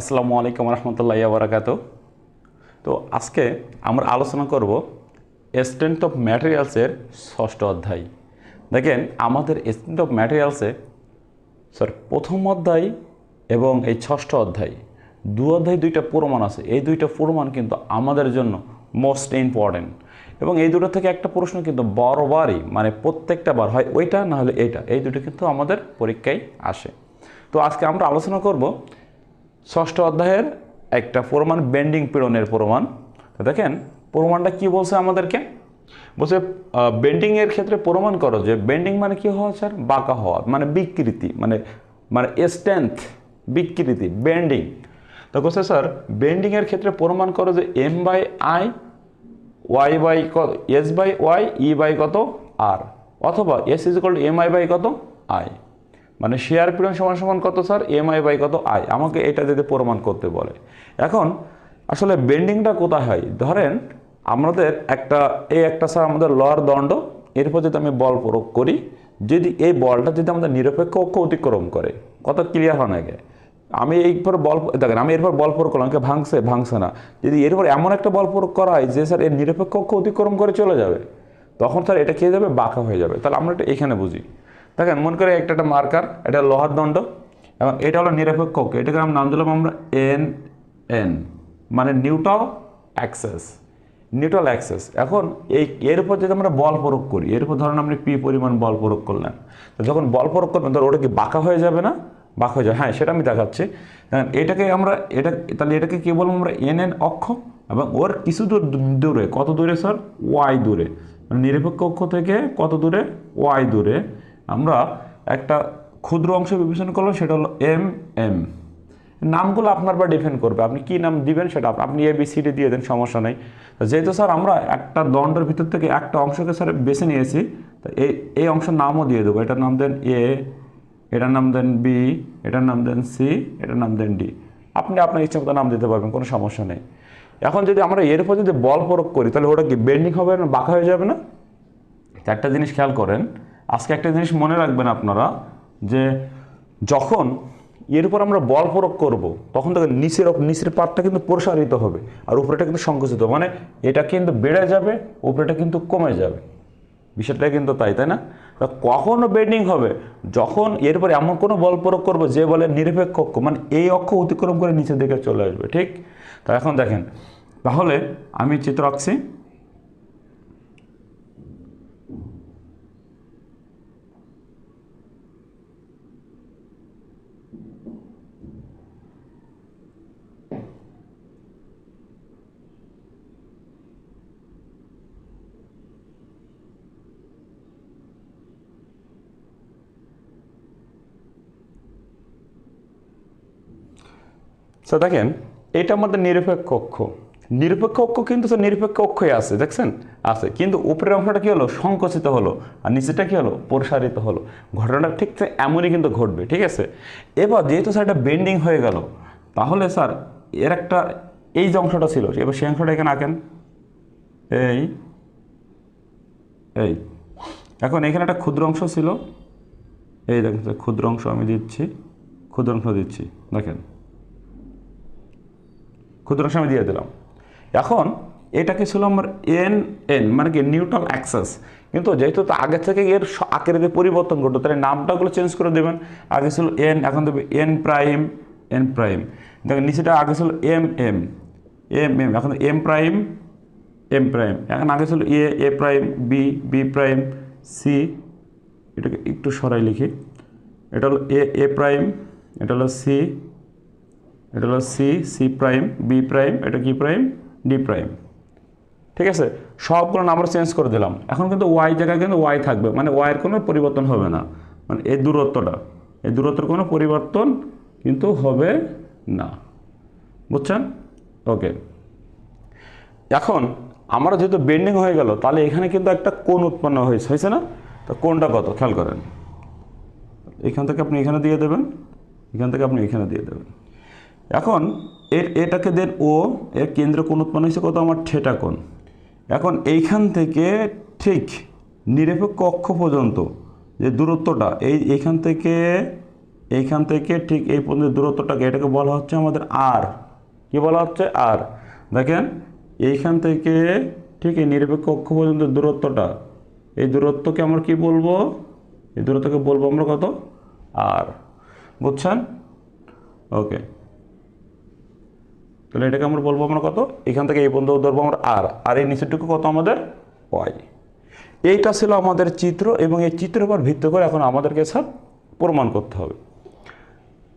আসসালামু আলাইকুম রহমতুল্লাহ বারাকাত। তো আজকে আমরা আলোচনা করব স্ট্রেংথ অফ ম্যাটেরিয়ালসের ষষ্ঠ অধ্যায়। দেখেন, আমাদের স্ট্রেংথ অফ ম্যাটেরিয়ালসে স্যার প্রথম অধ্যায় এবং এই ষষ্ঠ অধ্যায়, দু অধ্যায় দুইটা প্রমাণ আছে। এই দুইটা প্রমাণ কিন্তু আমাদের জন্য মোস্ট ইম্পর্টেন্ট এবং এই দুটো থেকে একটা প্রশ্ন কিন্তু বারবারই মানে প্রত্যেকটা বার হয় ওইটা না হলে এইটা। এই দুটো কিন্তু আমাদের পরীক্ষায় আসে। তো আজকে আমরা আলোচনা করব ষষ্ঠ অধ্যায়ের একটা প্রমাণ বেন্ডিং পীড়নের প্রমাণ। দেখেন, প্রমাণটা কি বলছে আমাদেরকে? বলছে বেন্ডিংয়ের ক্ষেত্রে প্রমাণ করো যে বেন্ডিং মানে কি হওয়া স্যার বাঁকা হওয়া মানে বিকৃতি মানে মানে স্ট্রেংথ বিকৃতি বেন্ডিং তো বলছে, স্যার বেন্ডিংয়ের ক্ষেত্রে প্রমাণ করো যে M by I Y by কত S by Y E by কত আর অথবা S is equal to M I by কত আই মানে শেয়ার পীড়ন সমান সমান কত স্যার এম আই বাই কত? আই আমাকে এটা যদি প্রমাণ করতে বলে। এখন, আসলে বেন্ডিংটা কোথায় হয়? ধরেন, আমাদের একটা, এই একটা স্যার আমাদের লর দণ্ড, এরপর যদি আমি বল প্রয়োগ করি, যদি এই বলটা যদি আমাদের নিরপেক্ষ অক্ষ অতিক্রম করে কত ক্লিয়ার হয় নাকি আমি এরপর বল, দেখেন, আমি এরপর বল প্রয়োগ করলাম ভাঙছে? ভাঙছে না। যদি এরপর এমন একটা বল প্রয়োগ করা হয় যে স্যার এর নিরপেক্ষ অক্ষ অতিক্রম করে চলে যাবে, তখন স্যার এটা খেয়ে যাবে, বাঁকা হয়ে যাবে। তাহলে আমরা এটা এখানে বুঝি। দেখেন, মনে করে একটা একটা মার্কার এটা লোহার দণ্ড, এবং এটা হলো নিরপেক্ষ এটাকে আমি নাম দিলাম আমরা এন এন মানে নিউট্রাল অ্যাক্সেস নিউট্রাল অ্যাক্সেস এখন এই, এর উপর যদি আমরা বল প্রয়োগ করি, এর উপর ধরেন আপনি পি পরিমাণ বল প্রয়োগ করলেন, তো যখন বল প্রয়োগ করবেন ধর ওটা কি বাঁকা হয়ে যাবে না? বাঁকা হয়ে যাবে হ্যাঁ সেটা আমি দেখাচ্ছি। দেখেন, এটাকে আমরা, এটা, তাহলে এটাকে কী বলব আমরা? এন এন অক্ষ, এবং ওর কিছু দূর, দূরে, কত দূরে স্যার ওয়াই দূরে। মানে নিরপেক্ষ অক্ষ থেকে কত দূরে? ওয়াই দূরে। আমরা একটা ক্ষুদ্র অংশ বিবেচনা করলাম, সেটা হলো এম এম নামগুলো আপনার বা ডিপেন্ড করবে। আপনি কি নাম দিবেন সেটা আপনি এ বি সি ডি দিয়ে দেন, সমস্যা নেই। যেহেতু স্যার আমরা একটা দণ্ডের ভিতর থেকে একটা অংশকে স্যার বেছে নিয়েছি, তো এই এই অংশের নামও দিয়ে দেবো। এটার নাম দেন এ এটার নাম দেন বি এটার নাম দেন সি এটার নাম দেন ডি আপনি আপনার ইচ্ছা মতো নাম দিতে পারবেন, কোনো সমস্যা নেই। এখন যদি আমরা এর উপর যদি বল প্রয়োগ করি, তাহলে ওটা কি বেন্ডিং হবে না, বাঁকা হয়ে যাবে না? একটা জিনিস খেয়াল করেন আজকে একটা জিনিস মনে রাখবেন আপনারা, যে যখন এর উপর আমরা বল প্রয়োগ করব, তখন দেখেন নিচের নিচের পার্টটা কিন্তু প্রসারিত হবে, আর উপরেটা কিন্তু সংকুচিত মানে এটা কিন্তু বেড়ে যাবে, উপরেটা কিন্তু কমে যাবে। বিষয়টা কিন্তু তাই তাই না? তা কখনো বেন্ডিং হবে, যখন এরপরে এমন কোনো বল প্রয়োগ করব, যে বলে নিরপেক্ষ অক্ষ মানে এই অক্ষ অতিক্রম করে নিচের দিকে চলে আসবে, ঠিক? তা এখন দেখেন, তাহলে আমি চিত্র আঁকছি। তো দেখেন, এটা আমাদের নিরপেক্ষ অক্ষ। নিরপেক্ষ অক্ষ কিন্তু নিরপেক্ষ অক্ষই আছে, দেখছেন? আছে। কিন্তু উপরের অংশটা কি হলো? সংকুচিত হলো। আর নিচেটা কি হলো? প্রসারিত হলো। ঘটনাটা ঠিক এমনই কিন্তু ঘটবে, ঠিক আছে? এবার যেহেতু স্যার এটা বেন্ডিং হয়ে গেল, তাহলে স্যার এর একটা এই যে অংশটা ছিল, এবার সেই অংশটা এখানে আঁকেন। এই এই। এখন এখানে একটা ক্ষুদ্র অংশ ছিল। এই দেখেন, ক্ষুদ্র অংশ আমি দিচ্ছি। ক্ষুদ্র অংশ দিচ্ছি। দেখেন। ক্ষুদ্রাংশ আমি দিয়ে দিলাম। এখন এটাকে ছিল আমার এন এন মানে কি, নিউট্রাল অ্যাক্সেস। কিন্তু যেহেতু তো আগে থেকে এর আকৃতিতে পরিবর্তন ঘটতো তাহলে নামটাগুলো চেঞ্জ করে দেবেন। আগে ছিল এন, এখন দেবে এন প্রাইম এন প্রাইম। দেখেন, নিচেটা আগে ছিল এম এম এম এম, এখন এম প্রাইম এম প্রাইম। এখন আগে ছিল A A prime, B B prime, C, এটাকে একটু সরাই লিখি। এটা হলো এ এ প্রাইম, এটা হলো সি এটা হলো C C prime B prime এটা কি প্রাইম ডি প্রাইম ঠিক আছে? সবগুলো নাম্বার চেঞ্জ করে দিলাম। এখন কিন্তু ওয়াই জায়গায় কিন্তু ওয়াই থাকবে। মানে ওয়াইয়ের কোনো পরিবর্তন হবে না। মানে এই দূরত্বটা। এই দূরত্বের কোনো পরিবর্তন কিন্তু হবে না। বুঝছেন? ওকে এখন আমরা যেহেতু বেন্ডিং হয়ে গেল, তাহলে এখানে কিন্তু একটা কোণ উৎপন্ন হয়েছে। হয়েছে না? তো কোণটা কত? খেয়াল করেন। এখান থেকে আপনি এখানে দিয়ে দেবেন। এখান থেকে আপনি এখানে দিয়ে দেবেন। এখন এর এটাকে দেন ও, এর কেন্দ্র কোণ উৎপন্ন হয়েছে কত? আমার ঠেটা কোণ। এখন এইখান থেকে ঠিক নিরপেক্ষ অক্ষ পর্যন্ত যে দূরত্বটা, এই এইখান থেকে এইখান থেকে ঠিক এই পর্যন্ত দূরত্বটাকে এটাকে বলা হচ্ছে আমাদের আর কি বলা হচ্ছে? আর দেখেন, এইখান থেকে ঠিক এই নিরপেক্ষ অক্ষ পর্যন্ত দূরত্বটা, এই দূরত্বকে আমরা কি বলব? এই দূরত্বকে বলব আমরা কত? আর বুঝছেন? ওকে তাহলে এটাকে আমরা বলব আমরা কত? এখান থেকে এই পর্যন্ত ধরবো আমরা আর। আর এই নিচেরটুকু কত আমাদের? ওয়াই। এইটা ছিল আমাদের চিত্র এবং এই চিত্রের উপর ভিত্তি করে এখন আমাদেরকে সব প্রমাণ করতে হবে।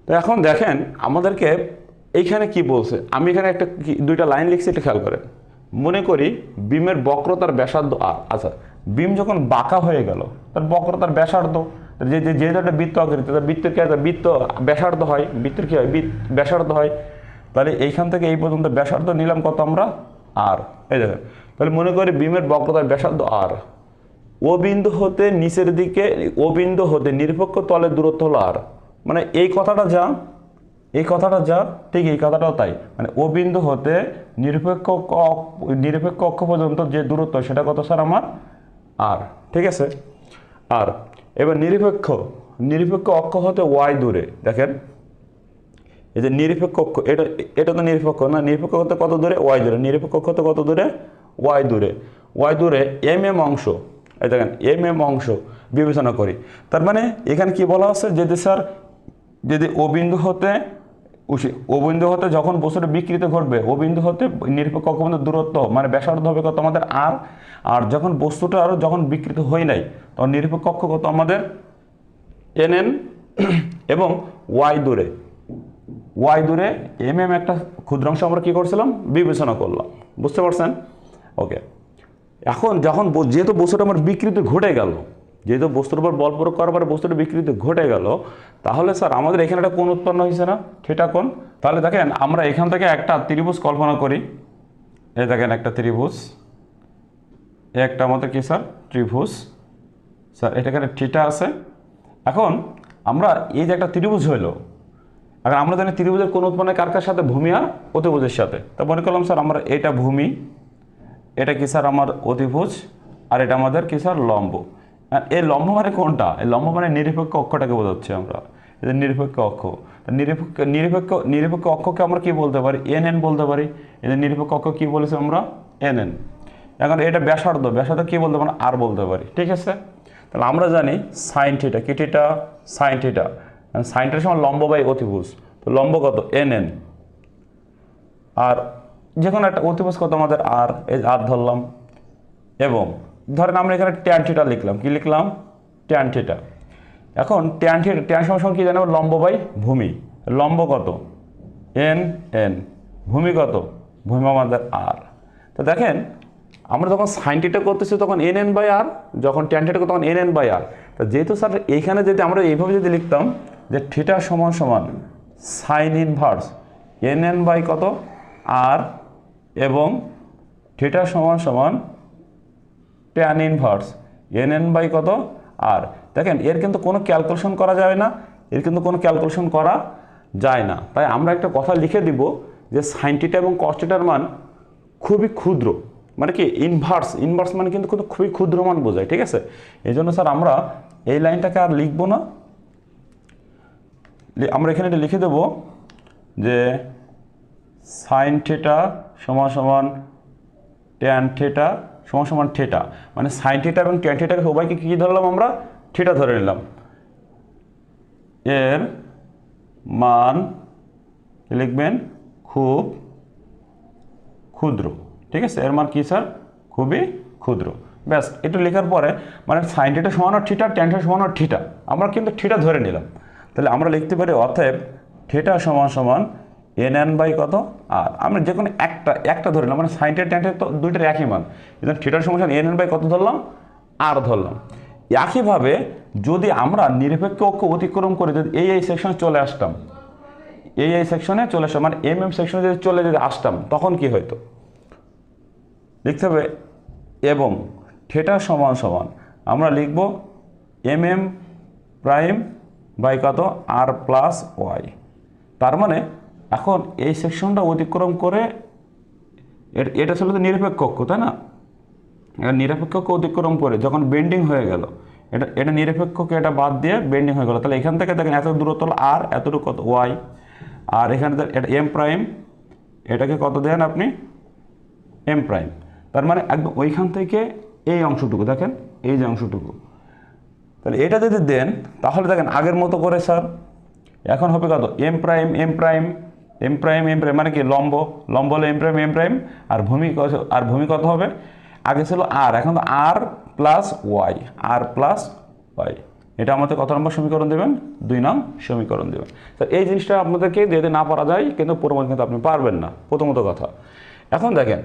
তো এখন দেখেন আমাদেরকে এইখানে কি বলছে? আমি এখানে একটা দুইটা লাইন লিখছি এটা খেয়াল করেন। মনে করি বিমের বক্রতার ব্যাসার্ধ আর। আচ্ছা বিম যখন বাঁকা হয়ে গেল, তার বক্রতার ব্যাসার্ধ, যে যে যেহেতু একটা বৃত্ত আকৃতি, তার বৃত্তের কি? বৃত্ত ব্যাসার্ধ হয়। বৃত্তের কী হয়? ব্যাসার্ধ হয়। তাহলে এইখান থেকে এই পর্যন্ত ব্যাসার্ধ নিলাম কত আমরা? আর এই দেখেন, তাহলে মনে করি বিমের বক্রতার ব্যাসার্ধ আর ও বিন্দু হতে নিচের দিকে, ও বিন্দু হতে নিরপেক্ষ তলের দূরত্ব হলো আর মানে এই কথাটা যা, এই কথাটা যা, ঠিক এই কথাটাও তাই। মানে ও বিন্দু হতে নিরপেক্ষ নিরপেক্ষ অক্ষ পর্যন্ত যে দূরত্ব, সেটা কত স্যার আমার? আর ঠিক আছে? আর এবার নিরপেক্ষ নিরপেক্ষ অক্ষ হতে ওয়াই দূরে, দেখেন। এই যে নিরপেক্ষ অক্ষ এটা এটা তো নিরপেক্ষ না, নিরপেক্ষ হতে কত দূরে? ওয়াই দূরে। নিরপেক্ষ অক্ষ কত দূরে? ওয়াই দূরে। ওয়াই দূরে এম এম অংশ, এই দেখেন, এম এম অংশ বিবেচনা করি। তার মানে এখানে কি বলা আছে? যদি স্যার, যদি ও বিন্দু হতে উসি- ও বিন্দু হতে যখন বস্তুটা বিকৃত ঘটবে, ও বিন্দু হতে নিরপেক্ষ অক্ষ পর্যন্ত দূরত্ব মানে ব্যাসার্ধ হবে কত আমাদের আর আর যখন বস্তুটা আরও যখন বিকৃত হয় নাই, তখন নিরপেক্ষ অক্ষ কত আমাদের? এন এন, এবং ওয়াই দূরে। ওয়াই দূরে এম এম একটা ক্ষুদ্রাংশ আমরা কী করছিলাম? বিবেচনা করলাম। বুঝতে পারছেন? ওকে এখন যখন যেহেতু বস্তুটা আমার বিকৃতি ঘটে গেল, যেহেতু বস্তুর উপর বল প্রয়োগ করার পরে বস্তুটা বিকৃতি ঘটে গেল, তাহলে স্যার আমাদের এখানে একটা কোন উৎপন্ন হয়েছে না? সেটা কোন তাহলে দেখেন, আমরা এখান থেকে একটা ত্রিভুজ কল্পনা করি। এই দেখেন একটা ত্রিভুজ। একটা আমাদের কি স্যার? ত্রিভুজ। স্যার এটা এখানে ঠিটা আছে। এখন আমরা এই যে একটা ত্রিভুজ হইল এখন আমরা জানি ত্রিভুজের কোন উৎপন্ন কার কার সাথে ভূমি আর অতিভুজের সাথে। তা মনে করলাম, স্যার, আমরা এটা ভূমি, এটা কি স্যার আমার অতিভুজ, আর এটা আমাদের কি স্যার লম্ব। এই লম্ব মানে কোনটা? এই লম্ব মানে নিরপেক্ষ অক্ষটাকে বোঝাচ্ছি আমরা। এটা নিরপেক্ষ অক্ষ। নিরপেক্ষ নিরপেক্ষ নিরপেক্ষ অক্ষকে আমরা কি বলতে পারি? এন এন বলতে পারি। এটা নিরপেক্ষ অক্ষ কি বলেছি আমরা? এন এন এখন এটা ব্যাসার্ধ ব্যাসার্ধ কি বলতে পারি? আর বলতে পারি। ঠিক আছে? তাহলে আমরা জানি সাইন থিটা কি থিটা সাইন থিটা সাইন থিটার সময় লম্ব বাই অতিভুজ। তো লম্ব কত? N N. আর যে কোনো একটা অতিভুজ কত আমাদের? আর, এই আর ধরলাম। এবং ধরেন আমরা এখানে ট্যান থিটা লিখলাম। কি লিখলাম? ট্যান থিটা এখন ট্যান থিটা ট্যান সমান কি জানো লম্ব বাই ভূমি। লম্ব কত? N N. ভূমি কত? ভূমি আমাদের আর। তো দেখেন, আমরা যখন সাইন থিটা করতেছি তখন এন এন বাই আর, যখন ট্যান থিটা তখন এন এন বাই আর। তো যেহেতু স্যার, এইখানে যদি আমরা এইভাবে যদি লিখতাম যে থিটা সমান সমান sine inverse N N by কত? আর এবং থিটা সমান সমান tan inverse N N by কত? আর। দেখেন, এর কিন্তু কোনো ক্যালকুলেশন করা যাবে না, এর কিন্তু কোনো ক্যালকুলেশন করা যায় না। তাই আমরা একটা কথা লিখে দিব যে সাইনটিটা এবং কস্টিটার মান খুবই ক্ষুদ্র। মানে কি? ইনভার্স। ইনভার্স মানে কিন্তু খুবই ক্ষুদ্র মান বোঝায়, ঠিক আছে? এই জন্য স্যার, আমরা এই লাইনটাকে আর লিখব না। আমরা এখানে এটা লিখে দেব যে সাইন থিটা সমান সমান ট্যান থিটা সমান সমান থিটা মানে সাইন থিটা এবং ট্যান থিটাকে সবাইকে কী ধরলাম আমরা? থিটা ধরে নিলাম। এর মান লিখবেন খুব ক্ষুদ্র। ঠিক আছে? এর মান কি, স্যার? খুবই ক্ষুদ্র। ব্যাস, এটা লেখার পরে মানে সাইন থিটা সমান আর থিটা থিটা সমান আর থিটা আমরা কিন্তু থিটা ধরে নিলাম। তাহলে আমরা লিখতে পারি অতএব থিটা সমান সমান এন এন বাই কত? আর আমরা যে কোনো একটা একটা ধরে নিলাম মানে সাইন থিটা ট্যান থিটা তো দুইটার একই মান। কিন্তু থিটার সমান এন এন বাই কত ধরলাম? আর ধরলাম। একইভাবে যদি আমরা নিরপেক্ষ অক্ষ অতিক্রম করে যদি এই এই সেকশনে চলে আসতাম, এই এই সেকশনে চলে আসতাম মানে এম এম সেকশনে যদি চলে যদি আসতাম, তখন কি হতো লিখতে হবে এবং থিটা সমান সমান আমরা লিখব এম এম প্রাইম বাই কত? আর প্লাস ওয়াই তার মানে এখন এই সেকশনটা অতিক্রম করে এটা ছিল তো নিরপেক্ষ অক্ষ তাই না? এবার নিরপেক্ষ অক্ষ অতিক্রম করে যখন বেন্ডিং হয়ে গেল, এটা এটা নিরপেক্ষকে এটা বাদ দিয়ে বেন্ডিং হয়ে গেল। তাহলে এখান থেকে দেখেন এত দূরত্ব আর এতটুকু কত? ওয়াই আর এখানে এটা এম প্রাইম এটাকে কত দেন আপনি? এম প্রাইম তার মানে একদম ওইখান থেকে এই অংশটুকু, দেখেন? এই যে অংশটুকু। তাহলে এটা যদি দেন, তাহলে দেখেন আগের মতো করে, স্যার। এখন হবে কত? M prime M prime M prime M prime মানে কি? লম্ব। লম্ব হলো এম প্রাইম এম প্রাইম আর ভূমি আর ভূমি কত হবে? আগে ছিল আর এখন তো R plus Y R plus Y এটা আমাদের কত নম্বর সমীকরণ দেবেন? দুই নং সমীকরণ দেবেন। তো এই জিনিসটা আপনাদেরকে দিতে না পারা যায়, কিন্তু প্রমাণ কিন্তু আপনি পারবেন না, প্রথমত কথা। এখন দেখেন,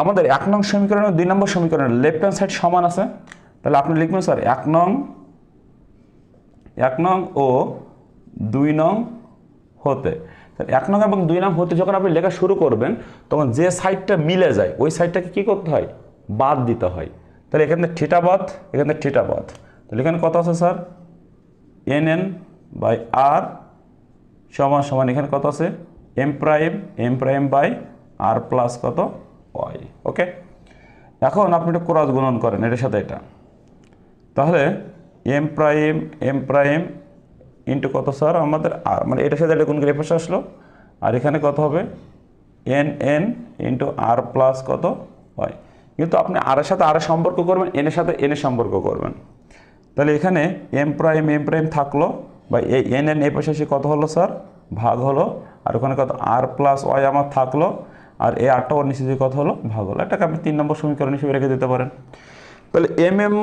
আমাদের এক নং সমীকরণের দুই নম্বর সমীকরণের লেফট হ্যান্ড সাইড সমান আছে। তাহলে আপনি লিখবেন, স্যার, এক নং এক নং ও দুই নং হতে। এক নং এবং দুই নং হতে যখন আপনি লেখা শুরু করবেন, তখন যে সাইডটা মিলে যায়, ওই সাইডটাকে কী করতে হয়? বাদ দিতে হয়। তাহলে এখানে বাদ, এখানে ঠিটা বাদ। তাহলে এখানে কত আছে, sir? N N by R সমান সমান এখানে কত আছে? M prime M prime by R plus কত? ওয়াই। ওকে? এখন আপনি একটু ক্রস গুণন করেন, এটার সাথে এটা। তাহলে M prime M prime into কত স্যার আমাদের আর মানে এটার সাথে এটা কোন রেফারেন্স আসলো। আর এখানে কত হবে? N N into R plus কত? হয় কিন্তু আপনি আর এর সাথে আর এর সম্পর্ক করবেন এন এর সাথে এন এর সম্পর্ক করবেন। তাহলে এখানে এম প্রাইম এম প্রাইম থাকল, বা এই এন এন এ পাশে কত হলো স্যার ভাগ হলো। আর ওখানে কত? আর প্লাস ওয়াই আমার থাকল। আর এ আটটা ওর নিচে কত হলো? ভাগ হলো। এটাকে আপনি তিন নম্বর সমীকরণ হিসেবে রেখে দিতে পারেন। তাহলে M M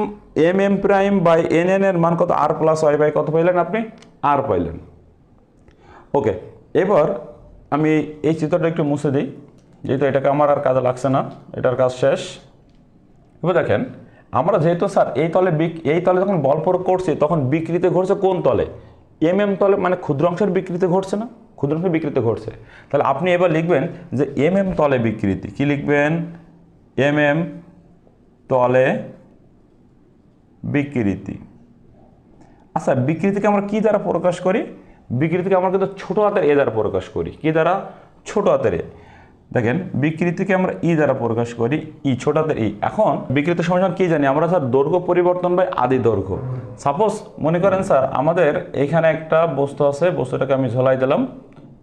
M M prime by N N এর মান কত? আর প্লাস ওয়াই বাই কত পাইলেন আপনি? আর পাইলেন। ওকে এবার আমি এই চিত্রটা একটু মুছে দিই, যেহেতু এটাকে আমার আর কাজে লাগছে না, এটার কাজ শেষ। এবার দেখেন, আমরা যেহেতু স্যার এই তলে এই তলে যখন বল প্রয়োগ করছি, তখন বিকৃতি ঘটছে কোন তলে? এম এম তলে মানে ক্ষুদ্রাংশের বিকৃতি ঘটছে না? ক্ষুদ্রাংশের বিকৃতি ঘটছে। তাহলে আপনি এবার লিখবেন যে এম এম তলে বিকৃতি। কি লিখবেন? এম এম তলে বিকৃতি। আচ্ছা বিকৃতিকে আমরা কি দ্বারা প্রকাশ করি? বিকৃতিকে আমরা কিন্তু ছোট হাতের এ দ্বারা প্রকাশ করি। কি দ্বারা? ছোট হাতের এ দেখেন, বিকৃতিকে আমরা ই দ্বারা প্রকাশ করি, ই ছোট হাতের ই। এখন বিকৃতি সমাধান কি জানি? আমরা স্যার দৈর্ঘ্য পরিবর্তন বাই আদি দৈর্ঘ্য। সাপোজ মনে করেন স্যার, আমাদের এখানে একটা বস্তু আছে, বস্তুটাকে আমি ঝোলাই দিলাম।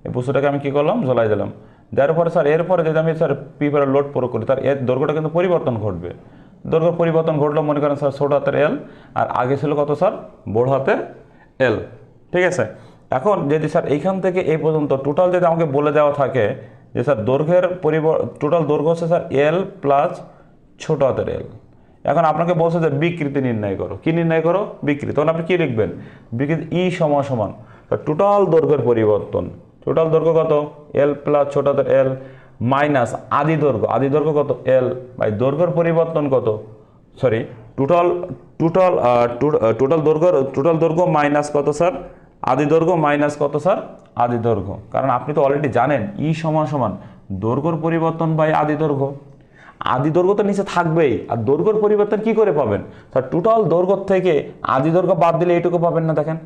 এই বস্তুটাকে আমি কি করলাম? ঝোলাই দিলাম। দেওয়ার পরে স্যার এরপরে যদি আমি স্যার পিপারে লোড প্রয়োগ করি, তার এর দৈর্ঘ্যটা কিন্তু পরিবর্তন ঘটবে। দৈর্ঘ্য পরিবর্তন ঘটলো, মনে করেন স্যার, ছোট হাতের এল আর আগে ছিল কত স্যার? বড় হাতের এল ঠিক আছে? এখন যদি স্যার এইখান থেকে এই পর্যন্ত টোটাল যদি আমাকে বলে দেওয়া থাকে যে স্যার দৈর্ঘ্যের পরিবর টোটাল দৈর্ঘ্য হচ্ছে স্যার এল প্লাস ছোট হাতের এল এখন আপনাকে বলছে যে বিকৃতি নির্ণয় করো। কি নির্ণয় করো? বিকৃতি। তখন আপনি কী লিখবেন? বিকৃতি ই সমান সমান। টোটাল দৈর্ঘ্যের পরিবর্তন। টোটাল দৈর্ঘ্য কত? এল প্লাস ছোট হাতের এল মাইনাস আদি দৈর্ঘ্য। আদি দৈর্ঘ্য কত? এল বাই দৈর্ঘ্যের পরিবর্তন কত? সরি টোটাল টোটাল টোটাল দৈর্ঘ্য টোটাল দৈর্ঘ্য মাইনাস কত স্যার আদি দৈর্ঘ্য মাইনাস কত স্যার আদি দৈর্ঘ্য। কারণ আপনি তো অলরেডি জানেন ই সমান সমান দৈর্ঘ্যর পরিবর্তন বাই আদি দৈর্ঘ্য। আদি দৈর্ঘ্য তো নিচে থাকবেই। আর দৈর্ঘ্যর পরিবর্তন কি করে পাবেন? স্যার টোটাল দৈর্ঘ্য থেকে আদি দৈর্ঘ্য বাদ দিলে এইটুকু পাবেন না, দেখেন।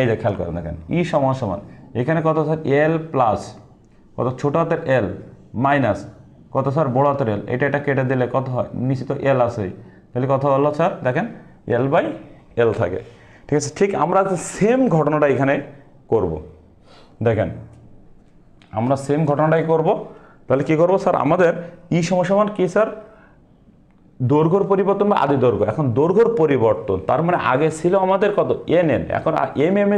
এই যে খেয়াল করেন, দেখেন। ই সমান সমান। এখানে কত স্যার এল প্লাস কত? ছোট হাতের এল মাইনাস কত স্যার? বড় হাতের এল এটা এটা কেটে দিলে কত হয়? নিচে তো এল আছেই তাহলে কত হলো স্যার? দেখেন এল বাই এল থাকে। ঠিক আছে, ঠিক আমরা সেম ঘটনাটা এখানে করব। দেখেন, আমরা সেম ঘটনাটাই করব। তাহলে কি করব স্যার? আমাদের ই সমান কি স্যার? দৈর্ঘ্যর পরিবর্তন বা আদি দৈর্ঘ্য। এখন দৈর্ঘ্যর পরিবর্তন, তার মানে আগে ছিল আমাদের কত? এন এন এখন এম এম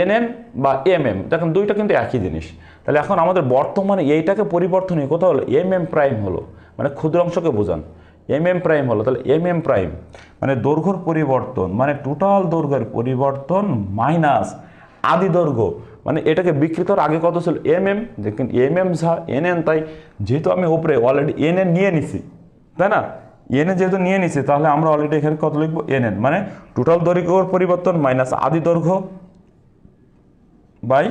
এন এন বা এম এম দেখেন, দুইটা কিন্তু একই জিনিস। তাহলে এখন আমাদের বর্তমানে এইটাকে পরিবর্তন হয়ে কোথাও হলো? এম এম প্রাইম হলো। মানে ক্ষুদ্র অংশকে বোঝান। এম এম প্রাইম হলো। তাহলে এম এম প্রাইম মানে দৈর্ঘ্যর পরিবর্তন মানে টোটাল দৈর্ঘ্যের পরিবর্তন মাইনাস আদি দৈর্ঘ্য। মানে এটাকে বিকৃতর আগে কত ছিল? এম এম দেখেন এম এম যা, এন এন তাই, যেহেতু আমি উপরে অলরেডি এন এন নিয়ে নিছি, তাই না? এন যেহেতু নিয়ে নিছি, তাহলে আমরা অলরেডি এখানে কত লিখব? N N. মানে টোটাল দৈর্ঘ্যর পরিবর্তন মাইনাস আদি দৈর্ঘ্য বাই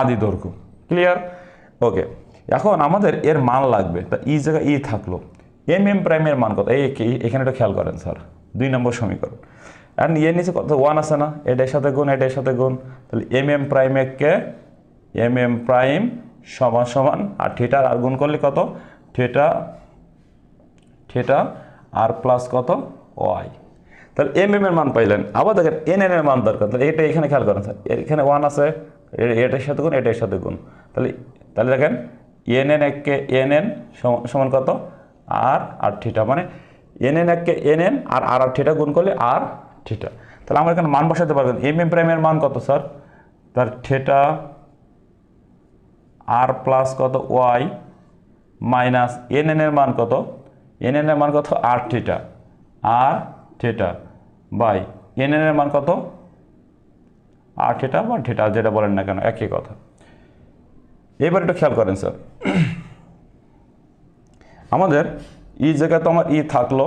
আদি দৈর্ঘ্য। ক্লিয়ার ওকে এখন আমাদের এর মান লাগবে। তা ই জায়গায় ই থাকল। এম এম প্রাইমের মান কত? এই এখানে একটা খেয়াল করেন, স্যার। দুই নম্বর সমীকরণ। আর এর নিচে কত? ওয়ান আছে না? এটার সাথে গুণ এটার সাথে গুণ। তাহলে এম এম প্রাইমে কে? এম এম প্রাইম সমান সমান আর থিটার আর গুণ করলে কত? থিটা থিটা আর প্লাস কত? ওয়াই তাহলে এম এম এর মান পাইলেন। আবার দেখেন এন এন এর মান দরকার। তাহলে এটা এখানে খেয়াল করেন, স্যার। এখানে ওয়ান আছে। এটার সাথে গুণ এটার সাথে গুণ। তাহলে তাহলে দেখেন, এন এন এককে এন এন সমান কত? আর আর থিটা মানে এন এন এককে N N R R R theta গুণ করলে আর থিটা। তাহলে আমরা এখানে মান বসাতে পারবেন। এম এম প্রাইমের মান কত, স্যার? তার থিটা আর প্লাস কত? ওয়াই মাইনাস এন এন এর মান কত? এন এন এর মান কত? R theta. R theta by N N এর মান কত? আর থিটা বা থিটা, যেটা বলেন না কেন, একই কথা। এবার একটু খেয়াল করেন, স্যার। আমাদের ই জায়গায় তো আমার ই থাকল।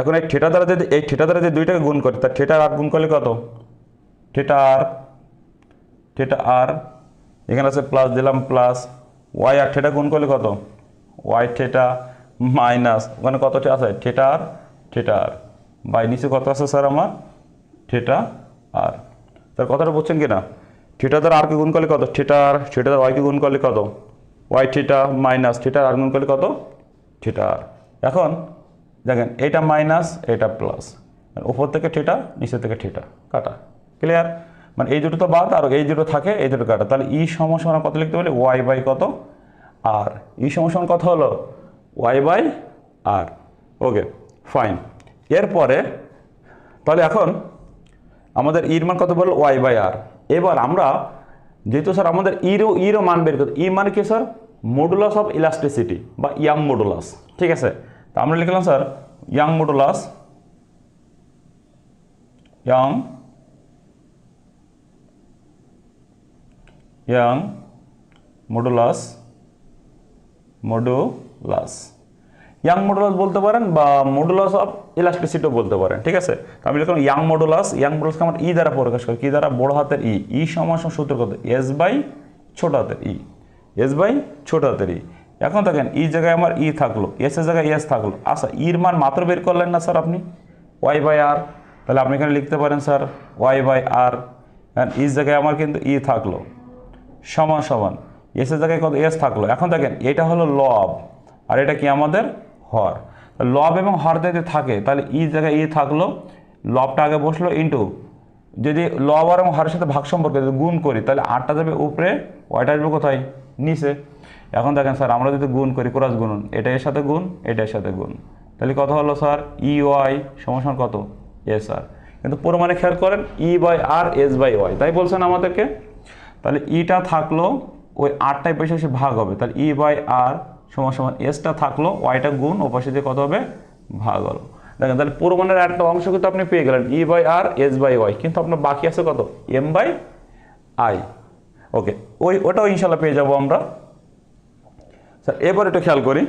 এখন এই থিটা দ্বারা যদি, এই থিটা দ্বারা যদি দুইটাকে গুণ করি তার থিটা আর গুণ করলে কত? ঠেটা আর ঠেটা আর, এখানে আছে প্লাস দিলাম প্লাস ওয়াই আর ঠেটা গুণ করলে কত? ওয়াই ঠেটা মাইনাস ওখানে কত আছে? Theta R theta R. By নিচে কত আছে, স্যার, আমার? ঠেটা আর। তার কথাটা বলছেন কি না থিটা দ্বারা আরকে গুণ করলে কত? থিটা আর থিটা দ্বারা ওয়াইকে গুণ করলে কত? Y theta minus theta R গুণ করলে কত? থিটা আর এখন দেখেন এটা মাইনাস এটা প্লাস। উপর থেকে থিটা নিচে থেকে থিটা। কাটা। ক্লিয়ার? মানে এই দুটো তো বাদ, আর এই দুটো থাকে, এই দুটো কাটা। তাহলে ই সমসমান কত লিখতে বলে ওয়াই বাই কত? আর ই সমসমান কত হলো? Y by R okay fine এরপরে, তাহলে এখন আমাদের ইর মান কত বলল? ওয়াই বাই আর এবার আমরা, যেহেতু স্যার আমাদের ইরও ইরও মান বের করতে ই মানে কি স্যার? মডুলাস অফ ইলাস্টিসিটি বা ইয়াং মডুলাস ঠিক আছে? তা আমরা লিখলাম sir Young modulus Young Young modulus modulus Young modulus বলতে পারেন বা মডুলাস অফ ইলাস্টিসিটিও বলতে পারেন, ঠিক আছে? আমি লিখলাম ইয়াং মডুলাস ইয়াং মডুলাসকে আমার ই দ্বারা প্রকাশ করি। কি দ্বারা? বড় হাতের ই ই সমান সমান সূত্র কত? এস বাই ছোট হাতের ই এস বাই ছোট হাতের ই এখন দেখেন ই জায়গায় আমার ই থাকল এস এর জায়গায় এস থাকল। আচ্ছা ইর মান মাত্র বের করলেন না স্যার আপনি? ওয়াই বাই আর তাহলে আপনি এখানে লিখতে পারেন sir Y by R E জায়গায় আমার কিন্তু ই থাকল। সমান সমান। এসের জায়গায় কত? এস থাকল। এখন দেখেন, এটা হলো লব। আর এটা কি আমাদের হর। লব এবং হর যদি থাকে, তাহলে ই জায়গায় ই থাকল, লবটা আগে বসল ইন্টু যদি লব আর এবং হরের সাথে ভাগ সম্পর্কে যদি গুণ করি, তাহলে আটটা যাবে উপরে ওয়াইটা আসবে কোথায়? নিচে। এখন দেখেন স্যার, আমরা যদি গুণ করি ক্রস গুণন এটা এর সাথে গুণ, এটা এর সাথে গুণ। তাহলে কত হলো স্যার? ই ওয়াই সমান কত? এস আর কিন্তু পুরো মানে খেয়াল করেন E by R S by Y তাই বলছেন আমাদেরকে? তাহলে ইটা থাকল, ওই আটটায় পয়সা সে ভাগ হবে। তাহলে ই বাই আর সমান সমান এসটা থাকল ওয়াইটা গুণ ও পাশে দিয়ে কত হবে? ভাগ হলো। দেখেন, তাহলে পুরো একটা অংশ কিন্তু আপনি পেয়ে গেলেন E by R S by Y কিন্তু আপনার বাকি আছে কত? এম বাই আই ওকে ওই, ওটাও ইনশাল্লাহ পেয়ে যাব আমরা। স্যার এবার একটু খেয়াল করি।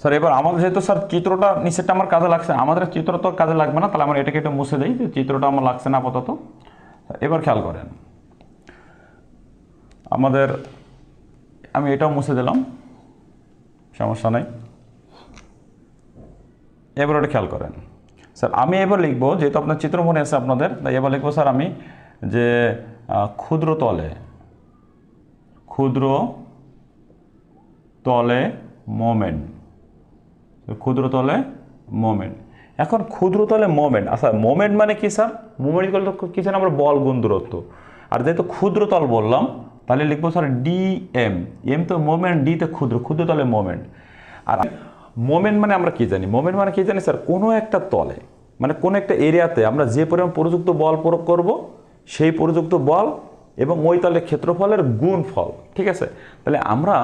স্যার এবার আমাদের যেহেতু স্যার চিত্রটা নিচেরটা আমার কাজে লাগছে আমাদের চিত্র তো কাজে লাগবে না, তাহলে আমরা এটাকে একটু মুছে দিই, যে চিত্রটা আমার লাগছে না আপাতত। এবার খেয়াল করেন। আমাদের, আমি এটাও মুছে দিলাম। সমস্যা নেই। এবার ওটা খেয়াল করেন। স্যার, আমি এবার লিখব, যেহেতু আপনার চিত্র মনে আছে আপনাদের, তাই এবার লিখব, স্যার, আমি যে ক্ষুদ্র তলে ক্ষুদ্র তলে মোমেন্ট, ক্ষুদ্র তলে মোমেন্ট। এখন ক্ষুদ্র তলে মোমেন্ট আচ্ছা মোমেন্ট মানে কি, স্যার? মোমেন্ট করলে কি স্যার আমরা বল গুণ দূরত্ব। আর যেহেতু ক্ষুদ্র তল বললাম তাহলে লিখব স্যার ডি এম এম তো মোমেন্ট ডি তে ক্ষুদ্র ক্ষুদ্র তলে মোমেন্ট আর মোমেন্ট মানে আমরা কি জানি? মোমেন্ট মানে কি জানি স্যার? কোনো একটা তলে মানে কোনো একটা এরিয়াতে আমরা যে পরিমাণ প্রযুক্ত বল প্রয়োগ করব, সেই প্রযুক্ত বল এবং ওই তলের ক্ষেত্রফলের গুণ ফল ঠিক আছে? তাহলে আমরা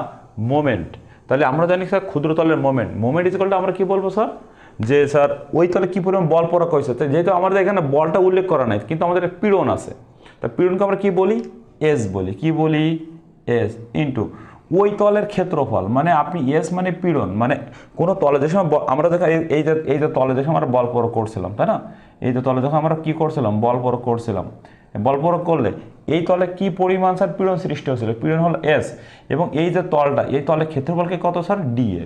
মোমেন্ট তাহলে আমরা জানি স্যার ক্ষুদ্রতলের মোমেন্ট মোমেন্ট ইজ আমরা কি বলব স্যার? যে স্যার ওই তলে কী পরিমাণ বল প্রয়োগ হয়েছে? যেহেতু আমাদের এখানে বলটা উল্লেখ করা নাই, কিন্তু আমাদের পীড়ন আছে। তা পীড়নকে আমরা কি বলি? এস বলি, কি বলি? এস ইন্টু ওই তলের ক্ষেত্রফল মানে আপনি এস মানে পীড়ন মানে কোনো তলে, যে সময় আমরা দেখা এই- এই যে এই যে তলে, যে সময় আমরা বল প্রয়োগ করছিলাম, তাই না? এই যে তলে যখন আমরা কি করছিলাম? বল প্রয়োগ করছিলাম। বল প্রয়োগ করলে এই তলে কি পরিমাণ স্যার পীড়ন সৃষ্টি হয়েছিল? পীড়ন হলো এস এবং এই যে তলটা, এই তলের ক্ষেত্রফলকে কত স্যার? ডিএ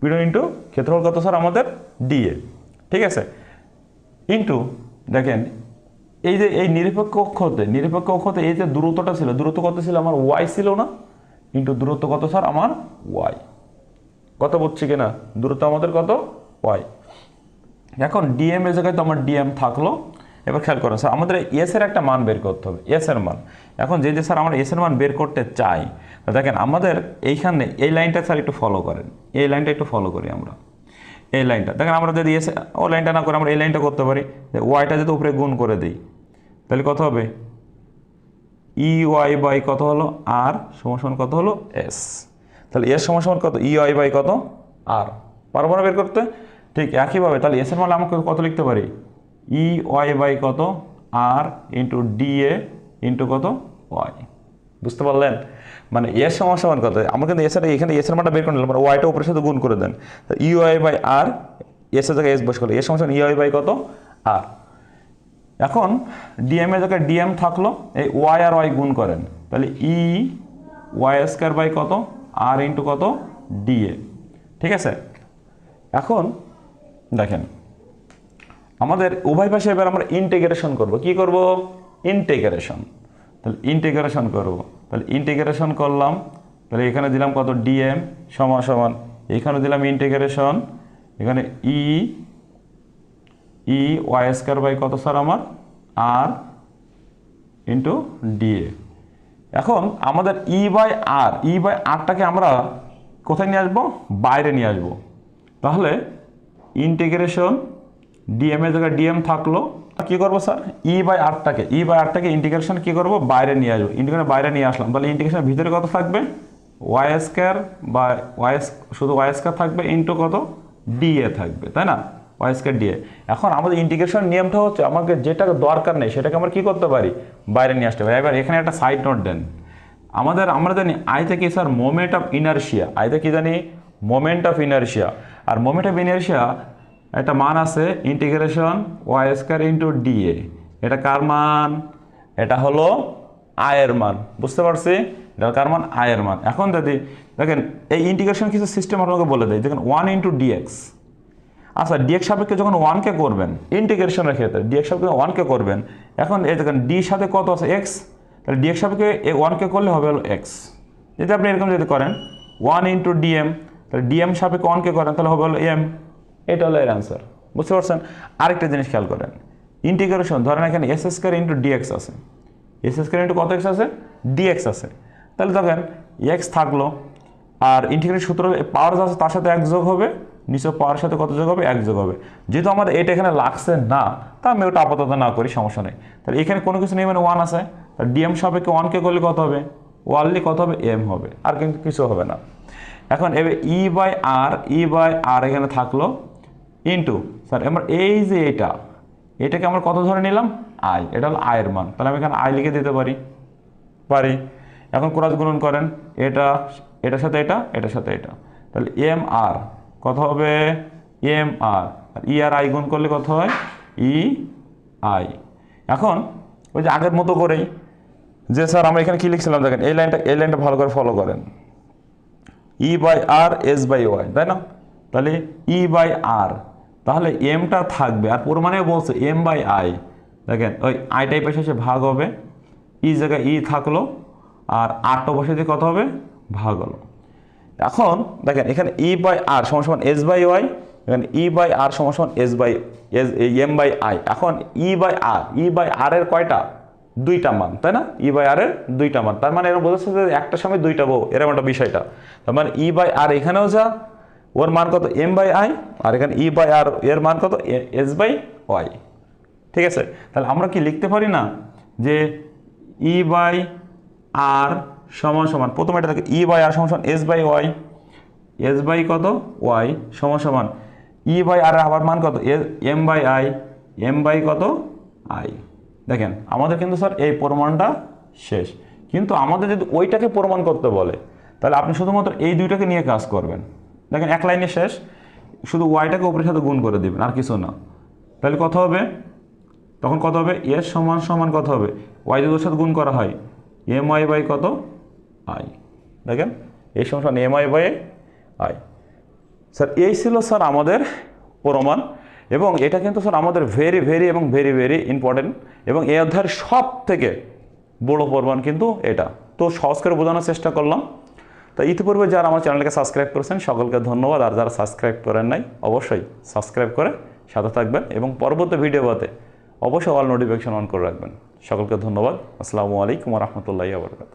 পীড়ন ইন্টু ক্ষেত্রফল কত স্যার? আমাদের ডিএ ঠিক আছে? ইন্টু দেখেন এই যে, এই নিরপেক্ষ অক্ষতে নিরপেক্ষ অক্ষতে এই যে দূরত্বটা ছিল, দূরত্ব কত ছিল? আমার ওয়াই ছিল না। ইন্টু দূরত্ব কত স্যার? আমার ওয়াই কত বুঝছি কিনা দূরত্ব আমাদের কত? ওয়াই এখন ডিএম এর জায়গায় তো আমার ডিএম থাকল। এবার খেয়াল করুন স্যার, আমাদের এস এর একটা মান বের করতে হবে এস এর মান। এখন যে যে স্যার আমরা এস এর মান বের করতে চাই দেখেন আমাদের এইখানে এই লাইনটা স্যার একটু ফলো করেন। এই লাইনটা একটু ফলো করি আমরা। এই লাইনটা। দেখেন আমরা যদি এস, ও লাইনটা না করে আমরা এই লাইনটা করতে পারি ওয়াইটা যদি উপরে গুণ করে দিই, তাহলে কত হবে? ই ওয়াই বাই কত হলো? আর সমান কত হলো? এস তাহলে এস সমান সমান কত? ই ওয়াই বাই কত? আর পারব না বের করতে? ঠিক একইভাবে, তাহলে এস এর মানে আমাকে কত লিখতে পারি? ই ওয়াই বাই কত? R into D A into কত? ওয়াই বুঝতে পারলেন? মানে এর সমান সমান কত আমরা কিন্তু এসের এখানে এসের মানটা বের করে নিলাম মানে ওয়াইটা উপরের সাথে গুণ করে দেন। ই ওয়াই বাই আর এসের জায়গায় এস বসে করল এর সমান সমান ই ওয়াই বাই কত? আর এখন ডিএম এর জায়গায় ডিএম থাকল, এই ওয়াই আর ওয়াই গুণ করেন, তাহলে ই ওয়াই স্কোয়ার বাই কত? আর ইন্টু কত? ডিএ ঠিক আছে? এখন দেখেন, আমাদের উভয় পাশে এবার আমরা ইন্টিগ্রেশন করব, কি করব? ইন্টিগ্রেশন তাহলে ইন্টিগ্রেশন করব। তাহলে ইন্টিগ্রেশন করলাম। তাহলে এখানে দিলাম কত? ডিএম সমান সমান। এখানে দিলাম ইন্টিগ্রেশন এখানে E E Y square by কত স্যার আমার? আর ইন্টু ডিএ এখন আমাদের ই বাই আর ই বাই আরটাকে আমরা কোথায় নিয়ে আসব? বাইরে নিয়ে আসব। তাহলে ইন্টিগ্রেশন ডিএম এর জায়গায় ডিএম থাকল। কি করব, স্যার? ই বাই আটটাকে ই বাই আটটাকে ইন্টিগ্রেশন কি করব? বাইরে নিয়ে আসব। ইন্টিগ্রেশন বাইরে নিয়ে আসলাম। তাহলে ইন্টিগ্রেশনের ভিতরে কত থাকবে? ওয়াই স্কোয়ার বা ওয়াই শুধু ওয়াই স্কোয়ার থাকবে ইন্টু কত? ডিএ থাকবে, তাই না? ওয়াই স্কোয়ার ডিএ এখন আমাদের ইন্টিগ্রেশন নিয়মটা হচ্ছে আমাকে যেটা দরকার নেই, সেটাকে আমরা কি করতে পারি? বাইরে নিয়ে আসতে পারি। এবার এখানে একটা সাইড নোট দেন। আমাদের আমরা জানি আইতে কি স্যার মোমেন্ট অফ ইনার্শিয়া আইতে কি জানি? মোমেন্ট অফ ইনার্শিয়া আর মোমেন্ট অফ ইনার্শিয়া একটা মান আছে integration Y square into D A এটা কার মান? এটা হলো আয়ের মান। বুঝতে পারছি? এটা কার মান? আয়ের মান। এখন যদি দেখেন, এই ইন্টিগ্রেশন কিছু সিস্টেম আপনাকে বলে দেয় দেখেন ওয়ান ইন্টু ডিএক্স আচ্ছা ডিএক্স সাপেক্ষে যখন ওয়ানকে করবেন ইন্টিগ্রেশনের ক্ষেত্রে ডিএক্স সাপেক্ষে ওয়ানকে করবেন, এখন এই দেখেন ডি সাথে কত আছে? এক্স তাহলে ডিএক্স সাপেক্ষে এ ওয়ানকে করলে হবে হলো এক্স যদি আপনি এরকম যদি করেন ওয়ান ইন্টু ডিএম তাহলে ডিএম সাপেক্ষে ওয়ানকে করেন, তাহলে হবে হলো এম এটা হলো এর অ্যান্সার বুঝতে পারছেন? আরেকটা জিনিস খেয়াল করেন। ইন্টিগ্রেশন ধরেন এখানে S square into D X আছে। এস স্কোয়ার ইন্টু কত এক্স আছে? ডিএক্স আছে। তাহলে দেখেন এক্স থাকল আর ইন্টিগ্রেট সূত্র পাওয়ার আছে তার সাথে এক যোগ হবে নিচে পাওয়ার সাথে কত যোগ হবে? এক যোগ হবে। যেহেতু আমাদের এটা এখানে লাগছে না, তা আমি ওটা আপাতত না করি, সমস্যা নেই। তাহলে এখানে কোনো কিছু নেই মানে ওয়ান আছে। তাহলে ডিএম সাপেক্ষে ওয়ানকে করলে কত হবে? ওয়ানলি কত হবে? এম হবে। আর কিন্তু কিছু হবে না। এখন এবার ই বাই আর ই বাই আর এখানে থাকল। ইন্টু স্যার আমার এই যে এটা, এটাকে আমরা কত ধরে নিলাম? আই এটা হলো আয়ের মান। তাহলে আমি এখানে আই লিখে দিতে পারি। পারি। এখন ক্রস গুণন করেন। এটা, এটার সাথে এটা, এটার সাথে এটা। তাহলে এম আর কত হবে? M R R E R I গুণ করলে কত হয়? ই আই এখন, ওই যে আগের মতো করেই, যে স্যার আমরা এখানে কি লিখছিলাম দেখেন, এই লাইনটা এই লাইনটা ভালো করে ফলো করেন। E by R S by Y তাই না? তাহলে ই বাই আর তাহলে এমটা থাকবে, আর পুরো বলছে এম বাই আই দেখেন, ওই আই টাইপের শেষে ভাগ হবে ই জায়গায় ই থাকল, আর আটটা বসে দিয়ে কত হবে? ভাগ হলো। এখন দেখেন, এখানে ই বাই আর সমান এস বাই ওয়াই এখানে ই বাই আর সমান S by S M by I এখন E by R E by আর এর কয়টা? দুইটা মান, তাই না? ই বাই আর এর দুইটা মান। তার মানে এরকম বোঝাচ্ছে যে একটা সময় দুইটা বউ, এরকম একটা বিষয়টা। তার মানে ই বাই আর এখানেও যা ওর মান কত? এম বাই আই আর এখানে ই বাই আর এর মান কত? এস বাই ওয়াই ঠিক আছে? তাহলে আমরা কি লিখতে পারি না? যে ই বাই আর সমান সমান, প্রথমে এটা থাকে ই বাই আর সমান সমান S by Y S by কত? ওয়াই সমান সমান। ই বাই আর আবার মান কত? M by I M by কত? আই দেখেন, আমাদের কিন্তু স্যার এই প্রমাণটা শেষ। কিন্তু আমাদের যদি ওইটাকে প্রমাণ করতে বলে, তাহলে আপনি শুধুমাত্র এই দুইটাকে নিয়ে কাজ করবেন। দেখেন এক লাইনে শেষ, শুধু ওয়াইটাকে ওপরের সাথে গুণ করে দিবেন, আর কিছু না। তাহলে কত হবে? তখন কত হবে? এর সমান সমান কত হবে? ওয়াই যদি ওর সাথে গুণ করা হয়। এম আই বাই কত? আই দেখেন এই সমান সমান M I by I sir, এই ছিল স্যার আমাদের প্রমাণ, এবং এটা কিন্তু স্যার আমাদের ভেরি ভেরি এবং ভেরি ভেরি ইম্পর্টেন্ট এবং এই অধ্যায়ের সব থেকে বড় প্রমাণ কিন্তু এটা। তো সহজ করে বোঝানোর চেষ্টা করলাম। তা ইতিপূর্বে যারা আমার চ্যানেলকে সাবস্ক্রাইব করেছেন, সকলকে ধন্যবাদ। আর যারা সাবস্ক্রাইব করেন নাই, অবশ্যই সাবস্ক্রাইব করে সাথে থাকবেন এবং পরবর্তী ভিডিও বাদে অবশ্যই অল নোটিফিকেশন অন করে রাখবেন। সকলকে ধন্যবাদ। আসসালামু আলাইকুম রহমতুল্লাহ আবরকাত